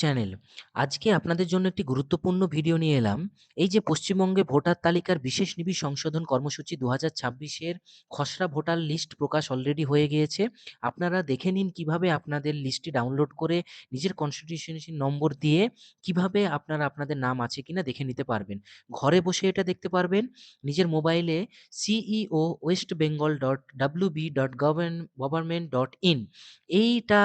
Channel. আজকে আপনাদের জন্য একটি গুরুত্বপূর্ণ ভিডিও নিয়ে এলাম। এই যে পশ্চিমবঙ্গে ভোটার তালিকার বিশেষ নিবিড় সংশোধন কর্মসূচি দু হাজার ছাব্বিশের খসড়া ভোটার লিস্ট প্রকাশ অলরেডি হয়ে গিয়েছে। আপনারা দেখে নিন কীভাবে আপনাদের লিস্টটি ডাউনলোড করে নিজের কনস্টিটিউশন নম্বর দিয়ে কীভাবে আপনারা আপনাদের নাম আছে কিনা দেখে নিতে পারবেন। ঘরে বসে এটা দেখতে পারবেন। নিজের মোবাইলে CEO West Bengal dot WB dot govern government dot in এইটা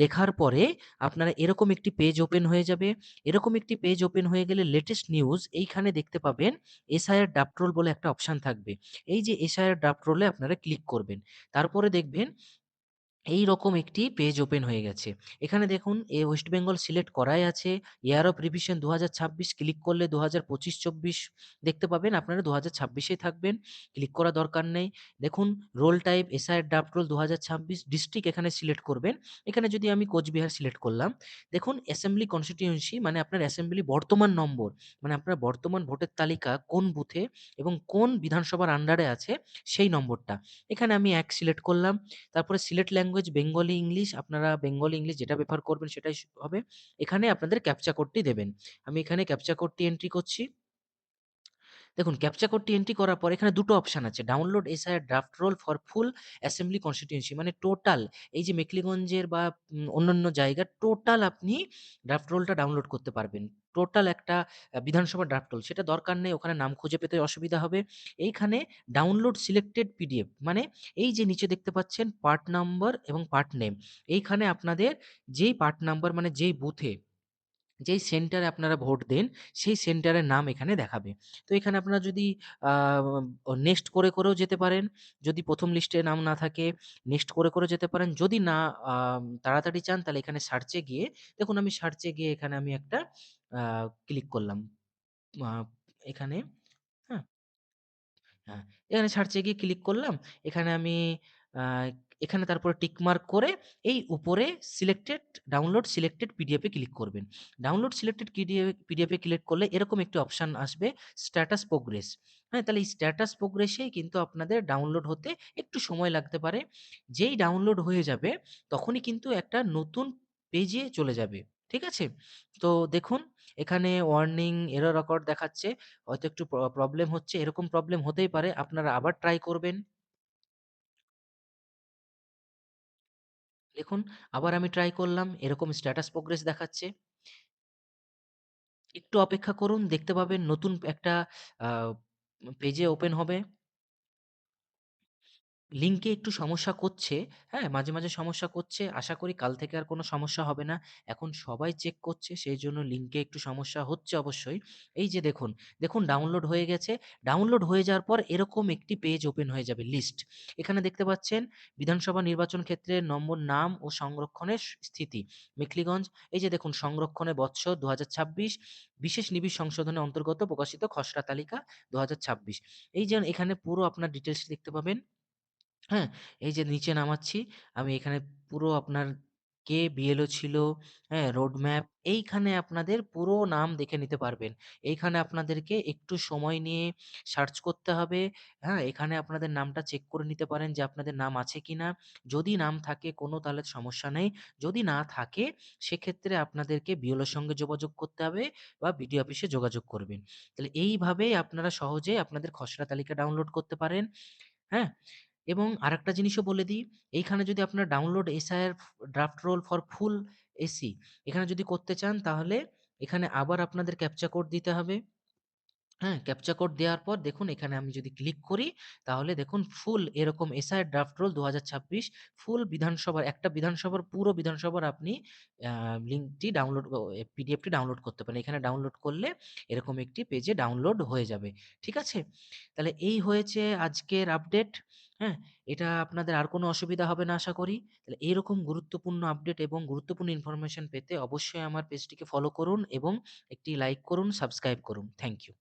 লেখার পরে আপনারা এরকম একটি পেজ ওপেন হয়ে যাবে। এরকম একটি পেজ ওপেন হয়ে গেলে লেটেস্ট নিউজ এইখানে দেখতে পাবেন এসআইআর ড্রাফট রোল বলে একটা অপশান থাকবে। এই যে এসআইআর ড্রাফট রোলে আপনারা ক্লিক করবেন। তারপরে দেখবেন এইরকম একটি পেজ ওপেন হয়ে গেছে। এখানে দেখুন, এ ওয়েস্ট বেঙ্গল সিলেক্ট করাই আছে। ইয়ার অফ রিভিশন ২০২৬ ক্লিক করলে ২০২৫-২৪ দেখতে পাবেন। আপনারা ২০২৬ এ থাকবেন। ক্লিক করা দরকার নেই। দেখুন roll type SIR draft roll ২০২৬ district এখানে সিলেক্ট করবেন। এখানে যদি আমি কোচবিহার সিলেক্ট করলাম। দেখুন অ্যাসেম্বলি কনস্টিটিউয়েন্সি মানে আপনার অ্যাসেম্বলি বর্তমান নম্বর মানে আপনার বর্তমান ভোটের তালিকা কোন বুথে এবং কোন বিধানসভার আন্ডারে আছে সেই নম্বরটা। এখানে আমি এক সিলেক্ট করলাম। তারপরে সিলেক্ট ল্যাঙ্গুয়েজ বেঙ্গলি ইংলিশ আপনারা বেঙ্গলি ইংলিশ যেটা প্রেফার করবেন সেটাই হবে। এখানে আপনাদের ক্যাপচা কোডটি দেবেন। আমি এখানে ক্যাপচা কোডটি এন্ট্রি করছি। দেখুন ক্যাপচা কোডটি এন্ট্রি করার পর এখানে দুটো অপশন আছে। Download SIR draft roll for full assembly constituency মানে টোটাল এই যে মেখলিগঞ্জের বা অন্যান্য জায়গার টোটাল আপনি ড্রাফট রোলটা ডাউনলোড করতে পারবেন। টোটাল একটা বিধানসভা ড্রাফট হল সেটা দরকার নেই, ওখানে নাম খুঁজে পেতে অসুবিধা হবে। এইখানে ডাউনলোড সিলেক্টেড পিডিএফ মানে এই যে নিচে দেখতে পাচ্ছেন পার্ট নাম্বার এবং পার্ট নেম। এইখানে আপনাদের যেই পার্ট নাম্বার মানে যেই বুথে যেই সেন্টারে আপনারা ভোট দেন, সেই সেন্টারের নাম এখানে দেখাবে। তো এখানে আপনারা যদি নেক্সট করে, করেও যেতে পারেন। যদি প্রথম লিস্টে নাম না থাকে, নেক্সট করে, করেও যেতে পারেন। যদি না তাড়াতাড়ি চান তাহলে এখানে সার্চে গিয়ে দেখুন আমি সার্চে গিয়ে এখানে আমি একটা ক্লিক করলাম। এখানে হ্যাঁ? হ্যাঁ, এখানে সার্চে গিয়ে ক্লিক করলাম। এখানে আমি এখানে তারপরে টিকমার্ক করে এই উপরে selected, download selected PDF click করবেন। ডাউনলোড সিলেক্টেড পিডিএ পিডিএফ এ ক্লিক করলে এরকম একটি অপশন আসবে, স্ট্যাটাস প্রোগ্রেস। হ্যাঁ? তাহলে এই স্ট্যাটাস প্রোগ্রেসেই কিন্তু আপনাদের ডাউনলোড হতে একটু সময় লাগতে পারে। যেই ডাউনলোড হয়ে যাবে, তখনই কিন্তু একটা নতুন পেজে চলে যাবে। ঠিক আছে? তো দেখুন, এখানে ওয়ার্নিং এরর রেকর্ড দেখাচ্ছে। হয়তো একটু প্রবলেম হচ্ছে। এরকম প্রবলেম হতেই পারে। আপনারা আবার ট্রাই করবেন। দেখুন, আবার আমি ট্রাই করলাম। এরকম স্ট্যাটাস প্রোগ্রেস দেখাচ্ছে। একটু অপেক্ষা করুন। দেখতে পাবেন নতুন একটা পেজে ওপেন হবে। লিঙ্কে একটু সমস্যা করছে, হ্যাঁ? মাঝে, মাঝে সমস্যা করছে। আশা করি কাল থেকে আর কোনো সমস্যা হবে না। এখন সবাই চেক করছে সেইজন্য লিঙ্কে একটু সমস্যা হচ্ছে অবশ্যই। এই যে দেখুন, দেখুন ডাউনলোড হয়ে গেছে। ডাউনলোড হয়ে যাওয়ার পর এরকম একটি পেজ ওপেন হয়ে যাবে লিস্ট। এখানে দেখতে পাচ্ছেন বিধানসভা নির্বাচন ক্ষেত্রের নম্বর, নাম ও সংরক্ষণের স্থিতি। মেখলিগঞ্জ এই যে দেখুন সংরক্ষণের বৎসর ২০২৬ বিশেষ নিবিড় সংশোধনের অন্তর্গত প্রকাশিত খসড়া তালিকা ২০২৬ এই যে এখানে পুরো আপনার ডিটেইলস দেখতে পাবেন। হ্যাঁ? এই যে নিচে নামাচ্ছি, আমি এখানে পুরো আপনার কে বিএলও ছিল, হ্যাঁ? রোড ম্যাপ এইখানে আপনাদের পুরো নাম দেখে নিতে পারবেন। এইখানে আপনাদেরকে একটু সময় নিয়ে সার্চ করতে হবে, হ্যাঁ? এখানে আপনাদের নামটা চেক করে নিতে পারেন যে আপনাদের নাম আছে কিনা। যদি নাম থাকে কোনো তাহলে সমস্যা নেই। যদি না থাকে সেক্ষেত্রে আপনাদেরকে বিএলওর সঙ্গে যোগাযোগ করতে হবে বা বিডিও অফিসে যোগাযোগ করবেন। তাহলে এইভাবেই আপনারা সহজে আপনাদের খসড়া তালিকা ডাউনলোড করতে পারেন, হ্যাঁ? এবং আরেকটা জিনিসও বলে দিই, এইখানে যদি আপনার download SIR draft roll for full AC এখানে যদি করতে চান তাহলে এখানে আবার আপনাদের ক্যাপচা কোড দিতে হবে। হ্যাঁ? ক্যাপচা কোড দেওয়ার পর দেখুন এখানে আমি যদি ক্লিক করি তাহলে দেখুন ফুল এরকম এসআইআর ড্রাফট রোল ২০২৬ ফুল বিধানসভার একটা বিধানসভার পুরো বিধানসভার আপনি লিঙ্কটি ডাউনলোড পিডিএফটি ডাউনলোড করতে পারেন। এখানে ডাউনলোড করলে এরকম একটি পেজে ডাউনলোড হয়ে যাবে। ঠিক আছে? তাহলে এই হয়েছে আজকের আপডেট। হ্যাঁ? এটা আপনাদের আর কোনো অসুবিধা হবে না আশা করি। তাহলে এরকম গুরুত্বপূর্ণ আপডেট এবং গুরুত্বপূর্ণ ইনফরমেশন পেতে অবশ্যই আমার পেজটিকে ফলো করুন এবং একটি লাইক করুন, সাবস্ক্রাইব করুন। Thank you.